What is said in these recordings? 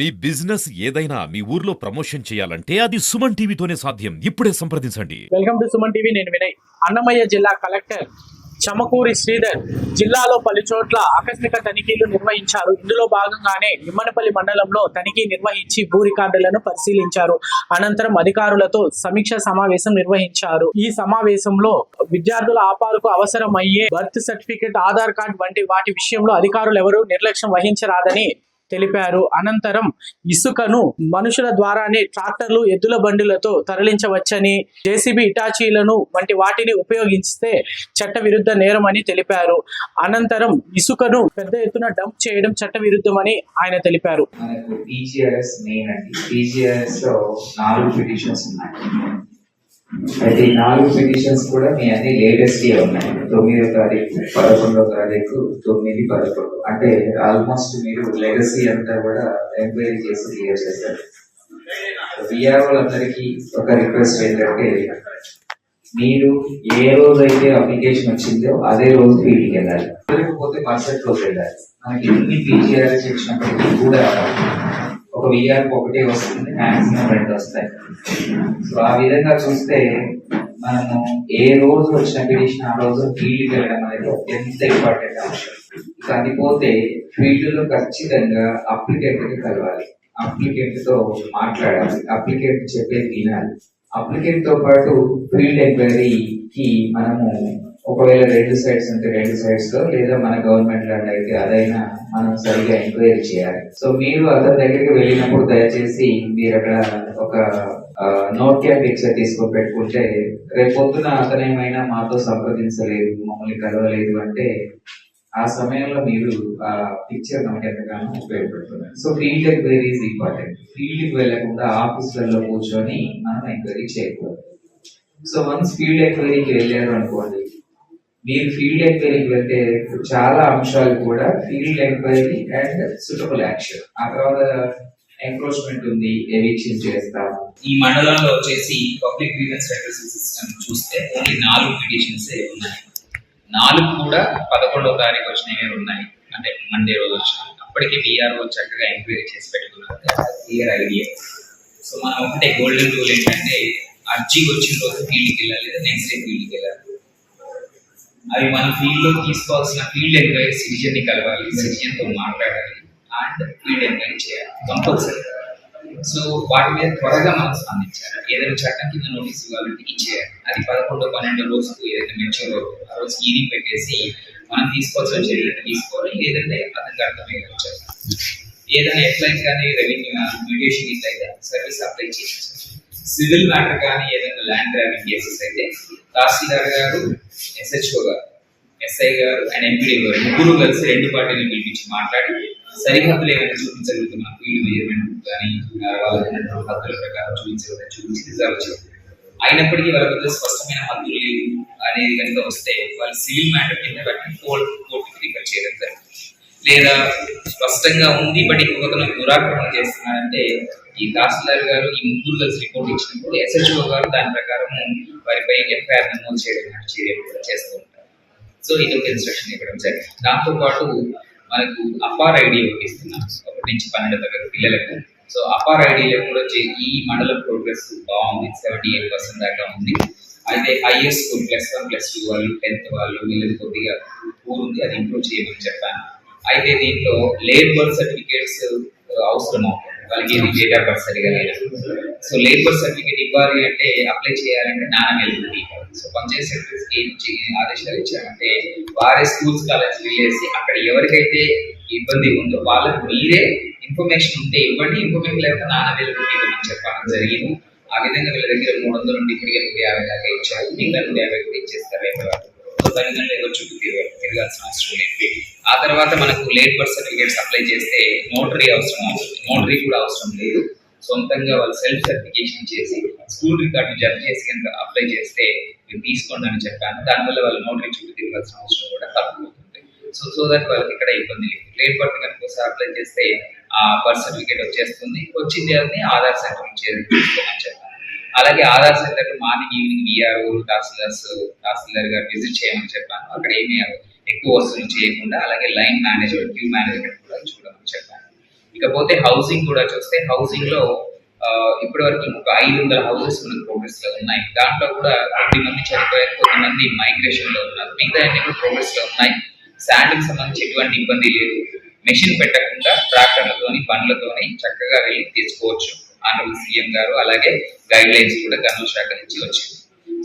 మీ business ఏదైనా మీ ఊర్లో promotion చేయాలంటే అది సుమన్ టీవీతోనే సాధ్యం. ఇప్పుడే సంప్రదించండి. వెల్కమ్ టు సుమన్ టీవీ నేను వినయ్. అన్నమయ్య జిల్లా కలెక్టర్ చమకూరి శ్రీధర్ జిల్లాలో పలు చోట్ల ఆకస్మిక తనిఖీలు నిర్వహించారు. ఇందులో భాగంగానే నిమ్మనపల్లి మండలంలో తనిఖీ నిర్వహించి భూ రికార్డులను పరిశీలించారు. అనంతరం అధికారులతో సమీక్ష సమావేశం నిర్వహించారు. ఈ సమావేశంలో విద్యార్థుల ఆపాలకు అవసరమయ్యే బర్త్ సర్టిఫికేట్ ఆధార్ కార్డ్ వంటి వాటి విషయంలో అధికారులు ఎవరూ నిర్లక్ష్యం వహించరాదని తెలిపారు. అనంతరం ఇసుకను మనుషుల ద్వారానే ట్రాక్టర్లు ఎద్దుల బండులతో తరలించవచ్చని జేసీబీ ఇటాచీలను వంటి వాటిని ఉపయోగిస్తే చట్ట విరుద్ధ నేరమని తెలిపారు. అనంతరం ఇసుకను పెద్ద ఎత్తున డంప్ చేయడం చట్ట విరుద్ధమని ఆయన తెలిపారు. నాలుగు ఉన్నాయి. అయితే ఈ నాలుగు పిటిషన్స్ కూడా మీ అన్ని లేటెస్ట్ ఉన్నాయి. తొమ్మిదో తారీఖు పదకొండో తారీఖు తొమ్మిది పదకొండు. అంటే ఆల్మోస్ట్ మీరు లెగసీ అంతా కూడా ఎంక్వైరీ చేసి క్లియర్ చేశారు. విఆర్ఓలందరికీ ఒక రిక్వెస్ట్ ఏంటంటే మీరు ఏ రోజు అయితే అప్లికేషన్ వచ్చిందో అదే రోజు ఫీల్డ్కి వెళ్ళాలి. లేకపోతే మరుసటి రోజు వెళ్ళాలి. మనకి ఎన్ని పీజీఆర్ఎస్ ఇచ్చినప్పటికీ కూడా ఒక విఆర్ ఒకటే వస్తుంది మాక్సిమం రెండు వస్తాయి. సో ఆ విధంగా చూస్తే మనము ఏ రోజు వచ్చిన పిటిషన్ ఆ రోజు ఫీల్డ్కి వెళ్ళడం అనేది ఎంత ఇంపార్టెంట్ అంశం. కాకపోతే ఫీల్డ్లో ఖచ్చితంగా అప్లికెంట్ని కలవాలి. అప్లికెంట్తో మాట్లాడాలి. అప్లికెంట్ చెప్పేది వినాలి. అప్లికెంట్తో పాటు ఫీల్డ్ ఎంక్వైరీకి మనము ఒకవేళ రెండు సైడ్స్ ఉంటే రెండు సైడ్స్లో లేదా మన గవర్నమెంట్ ల్యాండ్ అయితే అదైనా మనం సరిగా ఎంక్వైరీ చేయాలి. సో మీరు అతని దగ్గరికి వెళ్ళినప్పుడు దయచేసి మీరు అక్కడ ఒక నోట్ క్యాప్ పిక్చర్ తీసుకొని పెట్టుకుంటే రేపు పొద్దున అతనేమైనా మాతో సంప్రదించలేదు మమ్మల్ని కలవలేదు అంటే ఆ సమయంలో మీరు ఆ పిక్చర్ మనకి ఎంతగానో ఉపయోగపడుతుంది. So field enquiry is important ఫీల్డ్కి వెళ్ళకుండా ఆఫీసులలో కూర్చొని మనం ఎంక్వైరీ చేయకూడదు. సో వన్స్ ఫీల్డ్ ఎంక్వైరీకి వెళ్ళారు అనుకోండి మీరు ఫీల్డ్ ఎంక్వైరీకి వెళ్తే చాలా అంశాలు కూడా field enquiry and suitable action ఆ తర్వాత ఎంక్రోచ్మెంట్ ఉంది ఎవిక్షన్ చేస్తాం. ఈ మండలంలో వచ్చేసి పబ్లిక్ గ్రీవెన్స్ రెడ్రెసల్ సిస్టమ్ చూస్తే ఓన్లీ నాలుగు పిటిషన్స్ ఉన్నాయి. నాలుగు కూడా పదకొండవ తారీఖు వచ్చినవి ఉన్నాయి. అంటే మండే రోజు వచ్చినాయి. అప్పటికే బీఆర్ఓ చక్కగా ఎంక్వైరీ చేసి పెట్టుకున్నారు. క్లియర్ ఐడియా సో మనం ఒకటే గోల్డెన్ రూల్ ఏంటంటే అర్జీ వచ్చిన రోజు ఫీల్డ్కి వెళ్ళాలి లేదా నెక్స్ట్ డే ఫీల్డ్కి వెళ్ళాలి. అవి మన ఫీల్డ్లో తీసుకోవాల్సిన ఫీల్డ్ ఎంక్వైరీ సిటిజన్ని కలవాలి. సిటిజన్తో మాట్లాడాలి. అండ్ ఫీల్డ్ ఎంక్వైరీ చేయాలి. కంపల్సరీ సో వాటి మీద త్వరగా మనం స్పందించాలి. ఏదైనా చట్టం కింద నోటీస్ ఇవ్వాలంటే ఇచ్చేయాలి అది పదకొండు పన్నెండు రోజుకు ఏదైతే మెచ్యూర్ ఆ రోజు హీరింగ్ పెట్టేసి మనం తీసుకోవాల్సిన చర్యలు తీసుకోవాలి లేదంటే అతనికి అర్థమయ్యేలా చెప్పాలి ఏదైనా ఎట్లయితే కానీ రెవెన్యూ మ్యూటేషన్ ఇట్లయితే సర్వీస్ అప్లై చేసేసారు సివిల్ మ్యాటర్ కానీ ఏదైనా ల్యాండ్ గ్రాబింగ్ కేసెస్ అయితే తహసీల్దార్ గారు ఎస్హెచ్ఓ గారు ఎస్ఐ గారు అండ్ ఎంపీడీ గారు ముగ్గురు కలిసి రెండు పార్టీలను పిలిపించి మాట్లాడి సరిహద్దులు ఏమైనా చూపించగలుగుతాం మన ఫీల్డ్ మెజర్మెంట్ కానీ వాళ్ళ హద్దుల ప్రకారం చూపించగలుగుతాం చూపించి రిజర్వ్ చేయాలి. అయినప్పటికీ వాళ్ళ వద్ద స్పష్టమైన హద్దులు లేవు అనేది కనుక వస్తే వాళ్ళు సివిల్ మ్యాటర్ కింద బట్టి కోర్టు కోర్టుకి రిఫర్ చేయడం జరుగుతుంది. లేదా స్పష్టంగా ఉంది బట్ ఇంకొక దురాక్రమణ చేస్తున్నారంటే ఈ తహసీల్దార్ గారు ఈ ముగ్గురు కలిసి రిపోర్ట్ ఇచ్చినప్పుడు ఎస్హెచ్ఓ గారు దాని ప్రకారం వారిపై ఎఫ్ఐఆర్ నమోదు చేయడం లాంటి చర్యలు కూడా చేస్తూ ఉంటారు. సో ఇది ఒక ఇన్స్ట్రక్షన్ ఇవ్వడం జరిగింది దాంతో పాటు మనకు అపార్ ఐడి ఒకటి ఇస్తున్నాం ఒకటి నుంచి పన్నెండు తరగతి పిల్లలకు. సో అపార్ ఐడిలో కూడా ఈ మండలం ప్రోగ్రెస్ బాగుంది. సెవెంటీ ఎయిట్ పర్సెంట్ దాకా ఉంది. అయితే higher school plus one plus two వాళ్ళు టెన్త్ వాళ్ళు వీళ్ళకి కొద్దిగా పూర్ ఉంది అది ఇంప్రూవ్ చేయమని చెప్పాను. అయితే దీంట్లో లేబర్ సర్టిఫికేట్స్ అవసరం అవుతుంది వాళ్ళకి ఏది డేట్ బర్త్ సరిగా లేదు. సో లేబర్ సర్టిఫికేట్ ఇవ్వాలి అంటే అప్లై చేయాలంటే నాన్న వెళ్తుంది సో పంచాయత్ సెక్రటరీస్కి ఆదేశాలు ఇచ్చారంటే వారే స్కూల్స్ కాలేజ్ వెళ్ళేసి అక్కడ ఎవరికైతే ఇబ్బంది ఉందో వాళ్ళకి మీరే ఇన్ఫర్మేషన్ ఉంటే ఇవ్వండి. ఇన్ఫర్మేషన్ లేకపోతే నాన్న వెళ్ళి చెప్పడం జరిగింది. ఆ విధంగా వీళ్ళ దగ్గర మూడు వందల నుండి ఇప్పటికే నూట యాభై దాకా ఇచ్చారు. ఇంకా నూట యాభై కూడా ఇచ్చేస్తారు. రేపు చుట్టూ తిరగాల్సిన అవసరం లేదు. ఆ తర్వాత మనకు లేట్ బర్త్ సర్టిఫికేట్స్ అప్లై చేస్తే నోటరీ అవసరం అవుతుంది. నోటరీ కూడా అవసరం లేదు. సొంతంగా వాళ్ళు సెల్ఫ్ సర్టిఫికేషన్ చేసి స్కూల్ రికార్డు జత చేసి కనుక అప్లై చేస్తే మీరు తీసుకోండి అని చెప్పాను. దానివల్ల వాళ్ళు నోటరీ చుట్టూ తిరగాల్సిన అవసరం కూడా తక్కువ సో సో దట్ వాళ్ళకి ఇక్కడ ఇబ్బంది లేదు. లేట్ బర్త్ కనుక ఒకసారి అప్లై చేస్తే ఆ బర్త్ సర్టిఫికేట్ వచ్చేస్తుంది. వచ్చింది అది ఆధార్ సెంటర్ నుంచి తీసుకోమని చెప్పాను. అలాగే Aadhaar centre morning evening VRO tahsildars tahsildar గారు విజిట్ చేయమని చెప్పాను. అక్కడ ఏమీ ఎక్కువ వసూలు చేయకుండా అలాగే లైన్ మేనేజ్మెంట్ క్యూ మేనేజ్మెంట్ కూడా చూడమని చెప్పాను. ఇకపోతే హౌసింగ్ కూడా చూస్తే హౌసింగ్లో ఇప్పటి వరకు ఒక ఐదు వందల హౌసెస్ మనకు ప్రోగ్రెస్లో ఉన్నాయి. దాంట్లో కూడా కొద్ది మంది చనిపోయారు కొంతమంది మైగ్రేషన్లో ఉన్నారు. మిగతా అన్ని కూడా ప్రోగ్రెస్లో ఉన్నాయి. శాండ్కి సంబంధించి ఎటువంటి ఇబ్బంది లేదు. మెషిన్ పెట్టకుండా ట్రాక్టర్లతోని బండ్లతోని చక్కగా వెళ్ళి తీసుకోవచ్చు. ఆనరబుల్ సీఎం గారు అలాగే గైడ్ లైన్స్ కూడా గనుల శాఖ నుంచి వచ్చింది.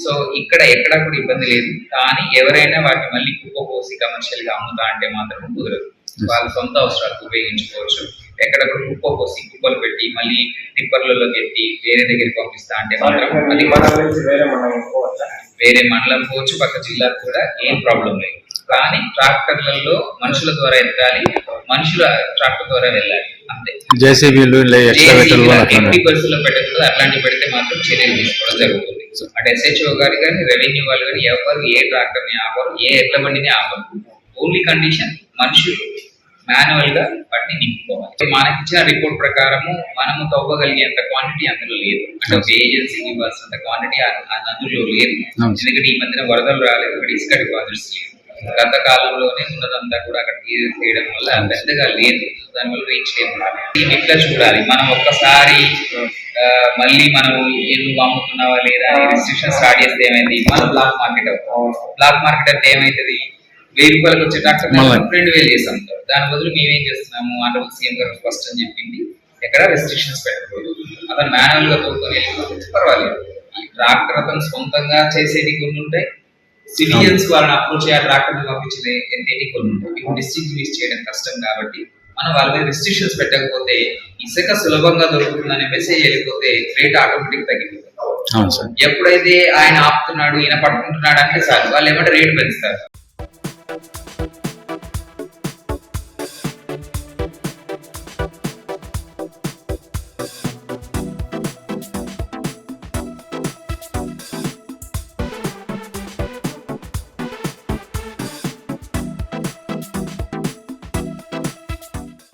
సో ఇక్కడ ఎక్కడా కూడా ఇబ్బంది లేదు. కానీ ఎవరైనా వాటిని మళ్ళీ కుప్పపోసి కమర్షియల్గా అమ్ముతా అంటే మాత్రం కుదరదు. వాళ్ళ సొంత అవసరాలకు ఉపయోగించుకోవచ్చు. ఎక్కడ కూడా కుప్ప పోసి కుప్పలు పెట్టి మళ్ళీ టిప్పర్లలో ఎత్తి వేరే దగ్గరికి పంపిస్తా అంటే మాత్రం అది వేరే మండలం పోవచ్చు పక్క జిల్లాకు కూడా ఏం ప్రాబ్లం లేదు. కానీ ట్రాక్టర్లలో మనుషుల ద్వారా ఎత్తాలి మనుషుల ట్రాక్టర్ ద్వారా వెళ్ళాలి అంతే. జేసీబీలు అట్లనే. బస్సులో పెట్టకూడదు అట్లాంటి పెడితే మాత్రం చర్యలు తీసుకోవడం జరుగుతుంది. అటు ఎస్హెచ్ఓ గారు కానీ రెవెన్యూ వాళ్ళు కానీ ఎవరు ఏ ట్రాక్టర్ని ఆపరు ఏ ఎడ్ల బండిని ఆపరు. ఓన్లీ కండిషన్ మనుషులు మాన్యువల్గా వాటిని నింపుకోవాలి. మనకి ఇచ్చిన రిపోర్ట్ ప్రకారము మనము తవ్వగలిగేంత క్వాంటిటీ అందులో లేదు. అంటే ఒక ఏజెన్సీకి ఇవ్వాల్సినంత క్వాంటిటీ అందులో లేదు. ఎందుకంటే ఈ మధ్యన వరదలు రాలేదు ఇక్కడ ఇసుక డిపాజిట్స్ లేదు. గత కాలంలోనే ఉన్నదంతా కూడా అక్కడ తీయ- తీయడం వల్ల పెద్దగా లేదు. దానివల్ల రీచ్ లేదు. దీన్ని ఇట్లా చూడాలి మనం ఒక్కసారి మళ్ళీ మనం ఎందుకు అమ్ముతున్నావా లేదా రిస్ట్రిక్షన్ స్టార్ట్ చేస్తే ఏమైంది? మన బ్లాక్ మార్కెట్ బ్లాక్ మార్కెట్ అంటే ఏమైతుంది? వెయ్యి రూపాయలకు వచ్చే ట్రాక్టర్. రెండు వేలు చేసి దాని బదులు మేమేం చేస్తున్నాము? ఆనరబుల్ సీఎం గారు ఫస్ట్ అని చెప్పింది ఎక్కడ రెస్ట్రిక్షన్స్ పెట్టకూడదు. అతను మాన్యువల్గా తోడుకొని వెళ్ళిపోతే పర్వాలేదు. ఈ ట్రాక్టర్ అతను సొంతంగా చేసేది కొన్ని ఉంటాయి. సివిలియన్స్ వాళ్ళని అప్రోచ్ చేయాలి ట్రాక్టర్ పంపించేది ఎంతేటి కొన్ని ఉంటాయి. ఇప్పుడు డిస్ట్రిక్ట్ యూస్ చేయడం కష్టం కాబట్టి మనం వాళ్ళ మీద రిస్ట్రిక్షన్స్ పెట్టకపోతే ఇసుక సులభంగా దొరుకుతుందనే మెసేజ్ వెళ్ళిపోతే రేట్ ఆటోమేటిక్ తగ్గిపోతుంది. ఎప్పుడైతే ఆయన ఆపుతున్నాడు ఈయన పట్టుకుంటున్నాడు అంటే చాలు. వాళ్ళు ఏమంటే రేటు పెంచుతారు.